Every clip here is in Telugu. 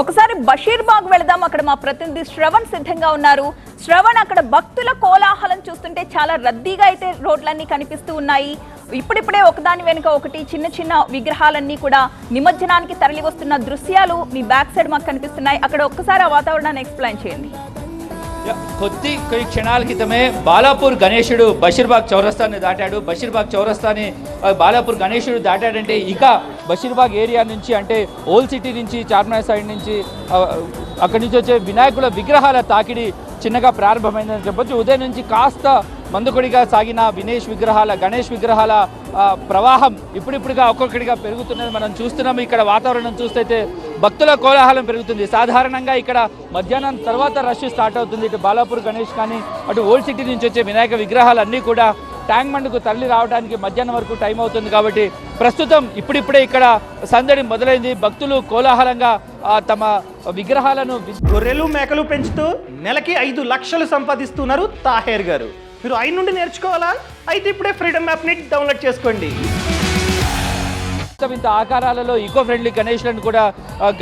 ఒకసారి బషీర్బాగ్ వెళదాం. అక్కడ మా ప్రతినిధి శ్రవణ్ సిద్ధంగా ఉన్నారు. శ్రవణ్ అక్కడ భక్తుల కోలాహలం చూస్తుంటే చాలా రద్దీగా అయితే రోడ్లన్నీ కనిపిస్తూ ఉన్నాయి. ఇప్పుడిప్పుడే ఒకదాని వెనుక ఒకటి చిన్న చిన్న విగ్రహాలన్నీ కూడా నిమజ్జనానికి తరలి వస్తున్న దృశ్యాలు మీ బ్యాక్ సైడ్ మాకు కనిపిస్తున్నాయి. అక్కడ ఒక్కసారి ఆ వాతావరణాన్ని ఎక్స్ప్లెయిన్ చేయండి. కొద్ది కొన్ని క్షణాల క్రితమే బాలాపూర్ గణేశుడు బషీర్బాగ్ చౌరస్తాని దాటాడు. బషీర్బాగ్ చౌరస్తాని బాలాపూర్ గణేశుడు దాటాడంటే ఇక బషీర్బాగ్ ఏరియా నుంచి అంటే ఓల్డ్ సిటీ నుంచి చార్మినార్ సైడ్ నుంచి అక్కడి నుంచి వచ్చే వినాయకుల విగ్రహాల తాకిడి చిన్నగా ప్రారంభమైందని చెప్పొచ్చు. ఉదయం నుంచి కాస్త మందుకొడిగా సాగిన వినేష్ విగ్రహాల గణేష్ విగ్రహాల ప్రవాహం ఇప్పుడిప్పుడుగా ఒక్కొక్కడిగా పెరుగుతున్నది మనం చూస్తున్నాము. ఇక్కడ వాతావరణం చూస్తే భక్తుల కోలాహలం పెరుగుతుంది. సాధారణంగా ఇక్కడ మధ్యాహ్నం తర్వాత రష్ స్టార్ట్ అవుతుంది. ఇటు బాలాపూర్ గణేష్ కానీ అటు ఓల్డ్ సిటీ నుంచి వచ్చే వినాయక విగ్రహాలన్నీ కూడా ట్యాంక్ బండ్కు తరలి రావడానికి మధ్యాహ్నం వరకు టైం అవుతుంది కాబట్టి ప్రస్తుతం ఇప్పుడిప్పుడే ఇక్కడ సందడి మొదలైంది. భక్తులు కోలాహలంగా తమ విగ్రహాలను గొర్రెలు మేకలు పెంచుతూ నెలకి ఐదు లక్షలు సంపాదిస్తున్నారు తాహేర్ గారు. మీరు ఆయన నుండి నేర్చుకోవాలా? అయితే ఇప్పుడే ఫ్రీడమ్ యాప్ని డౌన్లోడ్ చేసుకోండి. ఇంత ఆకారాలలో ఈకో ఫ్రెండ్లీ గణేష్లను కూడా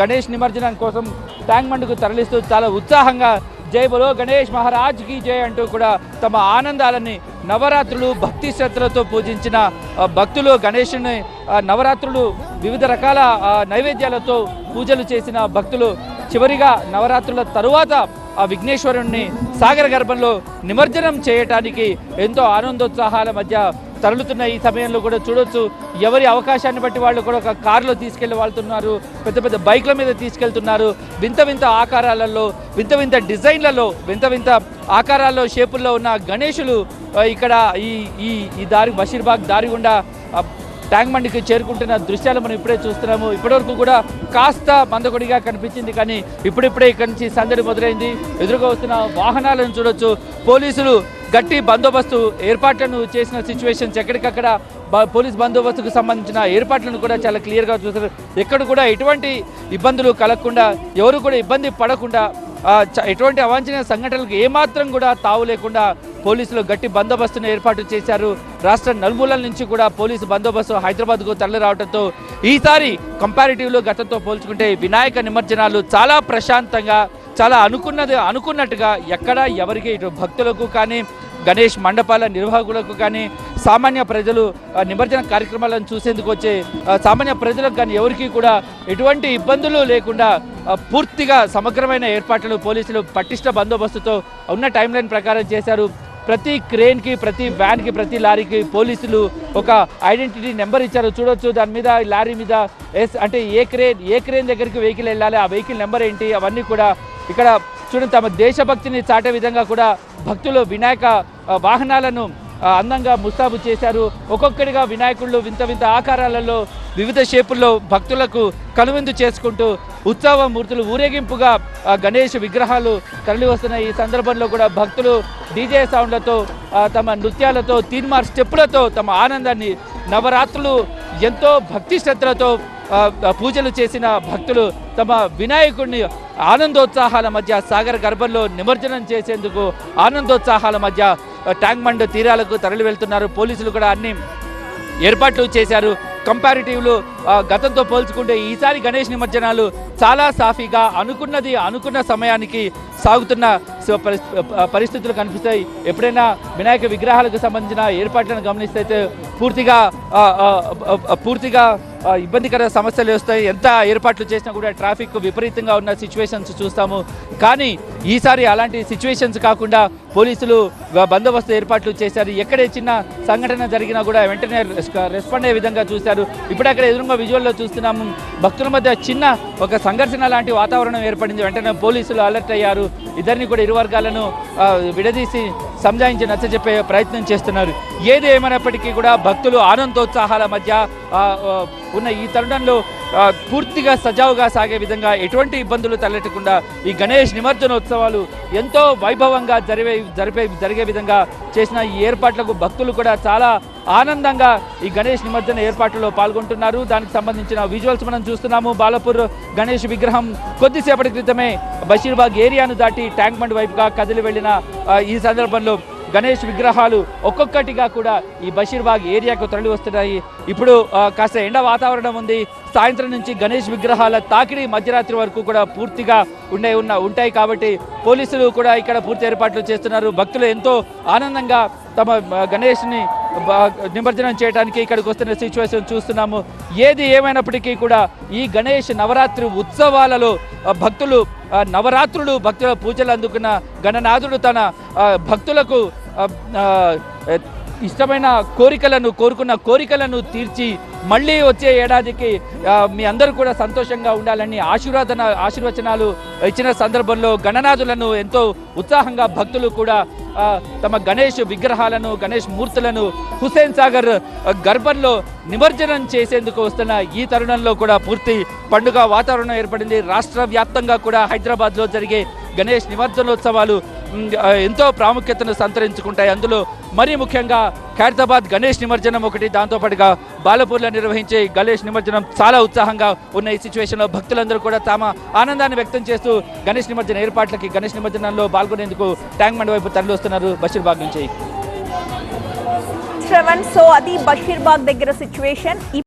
గణేష్ నిమజ్జనం కోసం ట్యాంక్ బండ్కు తరలిస్తూ చాలా ఉత్సాహంగా జై బలో గణేష్ మహారాజ్కి జై అంటూ కూడా తమ ఆనందాలని నవరాత్రులు భక్తి శ్రద్ధలతో పూజించిన భక్తులు గణేషుని నవరాత్రులు వివిధ రకాల నైవేద్యాలతో పూజలు చేసిన భక్తులు చివరిగా నవరాత్రుల తరువాత ఆ విఘ్నేశ్వరుణ్ణి సాగర గర్భంలో నిమజ్జనం చేయటానికి ఎంతో ఆనందోత్సాహాల మధ్య తరలుతున్న ఈ సమయంలో కూడా చూడొచ్చు. ఎవరి అవకాశాన్ని బట్టి వాళ్ళు కూడా ఒక కారులో తీసుకెళ్ళి వెళ్తున్నారు. పెద్ద పెద్ద బైక్ల మీద తీసుకెళ్తున్నారు. వింత వింత ఆకారాలలో వింత వింత డిజైన్లలో వింత వింత ఆకారాల్లో షేపుల్లో ఉన్న గణేషులు ఇక్కడ ఈ ఈ ఈ దారి బషీర్బాగ్ దారి గుండా ట్యాంక్ బండికి చేరుకుంటున్న దృశ్యాలు మనం ఇప్పుడే చూస్తున్నాము. ఇప్పటివరకు కూడా కాస్త మందకొడిగా కనిపించింది కానీ ఇప్పుడిప్పుడే ఇక్కడి నుంచి సందడి మొదలైంది. ఎదురుగా వస్తున్న వాహనాలను చూడొచ్చు. పోలీసులు గట్టి బందోబస్తు ఏర్పాట్లను చేసిన సిచ్యువేషన్స్ ఎక్కడికక్కడ పోలీస్ బందోబస్తుకు సంబంధించిన ఏర్పాట్లను కూడా చాలా క్లియర్గా చూస్తారు ఎక్కడ కూడా ఎటువంటి ఇబ్బందులు కలగకుండా ఎవరు కూడా ఇబ్బంది పడకుండా ఎటువంటి అవాంఛనీయ సంఘటనలకు ఏమాత్రం కూడా తావు లేకుండా పోలీసులు గట్టి బందోబస్తును ఏర్పాటు చేశారు. రాష్ట్ర నలుమూలల నుంచి కూడా పోలీసు బందోబస్తు హైదరాబాద్కు తరలి రావడంతో ఈసారి కంపారిటివ్లో గతంతో పోల్చుకుంటే వినాయక నిమజ్జనాలు చాలా ప్రశాంతంగా చాలా అనుకున్నది అనుకున్నట్టుగా ఎక్కడ ఎవరికి ఇటు భక్తులకు కానీ గణేష్ మండపాల నిర్వాహకులకు కానీ సామాన్య ప్రజలు నిమజ్జన కార్యక్రమాలను చూసేందుకు వచ్చే సామాన్య ప్రజలకు కానీ ఎవరికి కూడా ఎటువంటి ఇబ్బందులు లేకుండా పూర్తిగా సమగ్రమైన ఏర్పాట్లు పోలీసులు పటిష్ట బందోబస్తుతో ఉన్న టైం లైన్ ప్రకారం చేశారు. ప్రతి క్రేన్కి ప్రతి వ్యాన్కి ప్రతి లారీకి పోలీసులు ఒక ఐడెంటిటీ నెంబర్ ఇచ్చారు. చూడొచ్చు దాని మీద లారీ మీద ఎస్ అంటే ఏ క్రేన్ ఏ క్రేన్ దగ్గరికి వెహికల్ వెళ్ళాలి ఆ వెహికల్ నెంబర్ ఏంటి అవన్నీ కూడా ఇక్కడ చూడండి తమ దేశభక్తిని చాటే విధంగా కూడా భక్తులు వినాయక వాహనాలను అందంగా ముస్తాబు చేశారు. ఒక్కొక్కడిగా వినాయకుళ్ళు వింత వింత ఆకారాలలో వివిధ షేపుల్లో భక్తులకు కనువిందు చేసుకుంటూ ఉత్సవ మూర్తులు ఊరేగింపుగా గణేష్ విగ్రహాలు తరలి వస్తున్న ఈ సందర్భంలో కూడా భక్తులు డీజే సౌండ్లతో తమ నృత్యాలతో తీన్మార్ స్టెప్పులతో తమ ఆనందాన్ని నవరాత్రులు ఎంతో భక్తి శ్రద్ధలతో పూజలు చేసిన భక్తులు తమ వినాయకుడిని ఆనందోత్సాహాల మధ్య సాగర గర్భంలో నిమజ్జనం చేసేందుకు ఆనందోత్సాహాల మధ్య ట్యాంక్ బండ్ తీరాలకు తరలి వెళ్తున్నారు. పోలీసులు కూడా అన్ని ఏర్పాట్లు చేశారు. కంపారిటివ్లు గతంతో పోల్చుకుంటే ఈసారి గణేష్ నిమజ్జనాలు చాలా సాఫీగా అనుకున్నది అనుకున్న సమయానికి సాగుతున్న పరిస్థితులు కనిపిస్తాయి. ఎప్పుడైనా వినాయక విగ్రహాలకు సంబంధించిన ఏర్పాట్లను గమనిస్తే పూర్తిగా పూర్తిగా ఇబ్బందికర సమస్యలు వస్తాయి. ఎంత ఏర్పాట్లు చేసినా కూడా ట్రాఫిక్ విపరీతంగా ఉన్న సిచ్యువేషన్స్ చూస్తాము. కానీ ఈసారి అలాంటి సిచ్యువేషన్స్ కాకుండా పోలీసులు బందోబస్తు ఏర్పాట్లు చేశారు. ఎక్కడే చిన్న సంఘటన జరిగినా కూడా వెంటనే రెస్పాండ్ అయ్యే విధంగా చూశారు. ఇప్పుడు అక్కడ ఎదురుగా విజువల్లో చూస్తున్నాము. భక్తుల మధ్య చిన్న ఒక సంఘర్షణ లాంటి వాతావరణం ఏర్పడింది. వెంటనే పోలీసులు అలర్ట్ అయ్యారు. ఇద్దరిని కూడా ఇరు వర్గాలను విడదీసి సంజాయించి నచ్చజెప్పే ప్రయత్నం చేస్తున్నారు. ఏది ఏమైనప్పటికీ కూడా భక్తులు ఆనందోత్సాహాల మధ్య ఉన్న ఈ తరుణంలో పూర్తిగా సజావుగా సాగే విధంగా ఎటువంటి ఇబ్బందులు తలెట్టకుండా ఈ గణేష్ నిమజ్జనోత్సవాలు ఎంతో వైభవంగా జరిగే జరిపే జరిగే విధంగా చేసిన ఈ ఏర్పాట్లకు భక్తులు కూడా చాలా ఆనందంగా ఈ గణేష్ నిమజ్జన ఏర్పాట్లలో పాల్గొంటున్నారు. దానికి సంబంధించిన విజువల్స్ మనం చూస్తున్నాము. బాలపూర్ గణేష్ విగ్రహం కొద్దిసేపటి క్రితమే బషీర్బాగ్ ఏరియాను దాటి ట్యాంక్ బండ్ వైపుగా కదిలి వెళ్ళిన ఈ సందర్భంలో గణేష్ విగ్రహాలు ఒక్కొక్కటిగా కూడా ఈ బషీర్బాగ్ ఏరియాకు తరలి వస్తున్నాయి ఇప్పుడు కాస్త ఎండ వాతావరణం ఉంది. సాయంత్రం నుంచి గణేష్ విగ్రహాల తాకిడి మధ్యరాత్రి వరకు కూడా పూర్తిగా ఉండే ఉన్న ఉంటాయి కాబట్టి పోలీసులు కూడా ఇక్కడ పూర్తి ఏర్పాట్లు చేస్తున్నారు. భక్తులు ఎంతో ఆనందంగా తమ గణేష్ని నిమజ్జనం చేయడానికి ఇక్కడికి వస్తున్న సిచ్యువేషన్ చూస్తున్నాము. ఏది ఏమైనప్పటికీ కూడా ఈ గణేష్ నవరాత్రి ఉత్సవాలలో భక్తులు నవరాత్రులు భక్తుల పూజలు అందుకున్న గణనాథుడు తన ఆ, భక్తులకు ఇష్టమైన కోరికలను కోరుకున్న కోరికలను తీర్చి మళ్ళీ వచ్చే ఏడాదికి మీ అందరూ కూడా సంతోషంగా ఉండాలని ఆశీర్వాదన ఆశీర్వచనాలు ఇచ్చిన సందర్భంలో గణనాథులను ఎంతో ఉత్సాహంగా భక్తులు కూడా తమ గణేష్ విగ్రహాలను గణేష్ మూర్తులను హుసేన్ సాగర్ గర్భంలో నిమజ్జనం చేసేందుకు వస్తున్న ఈ తరుణంలో కూడా పూర్తి పండుగ వాతావరణం ఏర్పడింది. రాష్ట్ర వ్యాప్తంగా కూడా హైదరాబాద్లో జరిగే గణేష్ నిమజ్జనోత్సవాలు ఎంతో ప్రాముఖ్యతను సంతరించుకుంటాయి. అందులో మరీ ముఖ్యంగా ఖైరతాబాద్ గణేష్ నిమజ్జనం ఒకటి దాంతోపాటుగా బాలపూర్లో నిర్వహించే గణేష్ నిమజ్జనం చాలా ఉత్సాహంగా ఉన్న ఈ సిచ్యువేషన్లో భక్తులందరూ కూడా తమ ఆనందాన్ని వ్యక్తం చేస్తూ గణేష్ నిమజ్జన ఏర్పాట్లకి గణేష్ నిమజ్జనంలో పాల్గొనేందుకు ట్యాంక్ బండ్ వైపు తరలి వస్తున్నారు బషీర్బాగ్ నుంచి. శ్రవణ్ సో అది బషీర్బాగ్ దగ్గర సిచ్యువేషన్.